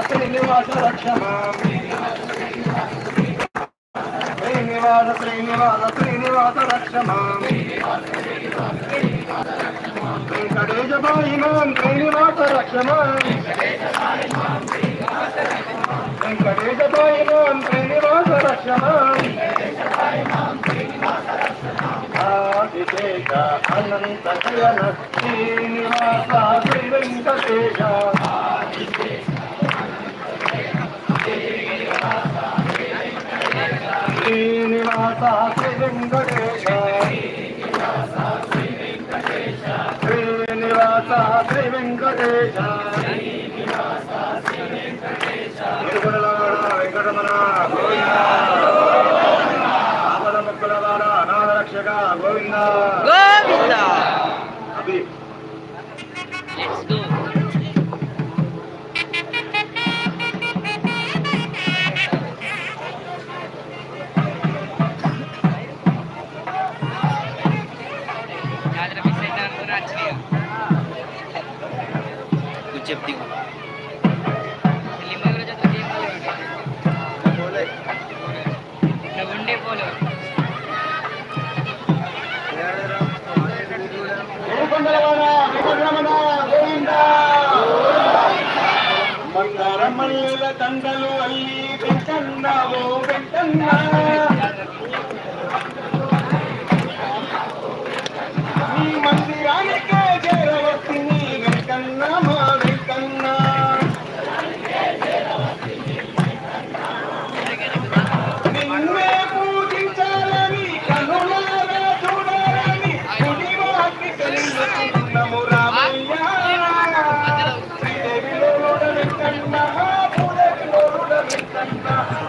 శ్రీనివాస శ్రీనివాస శ్రీనివాస శ్రీనివాస రక్షమా వెంకటేశ భాయిమాం శ్రీనివాస రక్షమా వెంకటేశ భాయిమాం శ్రీనివాస రక్షమా అనంత శయన శ్రీనివాస శ్రీ వెంకటేశ శ్రీనివాస శ్రీ వెంకటేశ శ్రీనివాస శ్రీ వెంకటేశ తిరుమలవాడ వెంకటరమణ గోవింద ఆపద ముక్కులవాడ అనాథ రక్షక గోవింద గోవిందా అభి లెట్స్ గో ఏడుకొండలవాడ తండలు అల్లి వెంకన్నావో వెంకన్నా. Yeah.